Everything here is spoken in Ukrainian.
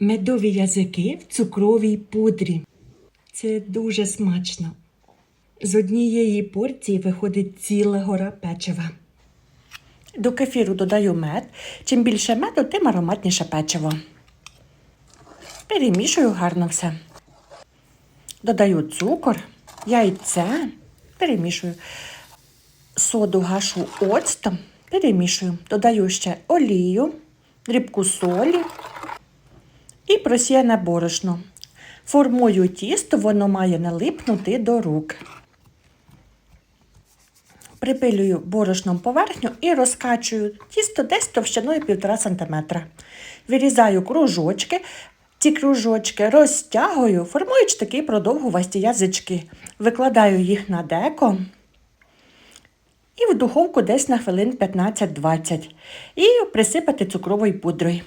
Медові язики в цукровій пудрі. Це дуже смачно. З однієї порції виходить ціла гора печива. До кефіру додаю мед. Чим більше меду, тим ароматніше печиво. Перемішую гарно все. Додаю цукор, яйце, перемішую. Соду гашу оцтом, перемішую. Додаю ще олію, дрібку солі просіяне борошно. Формую тісто, воно має налипнути до рук. Припилюю борошном поверхню і розкачую тісто десь товщиною 1,5 см. Вирізаю кружочки. Ці кружочки розтягую, формуючи такі продовгувасті язички. Викладаю їх на деко і в духовку десь на хвилин 15-20. І присипати цукровою пудрою.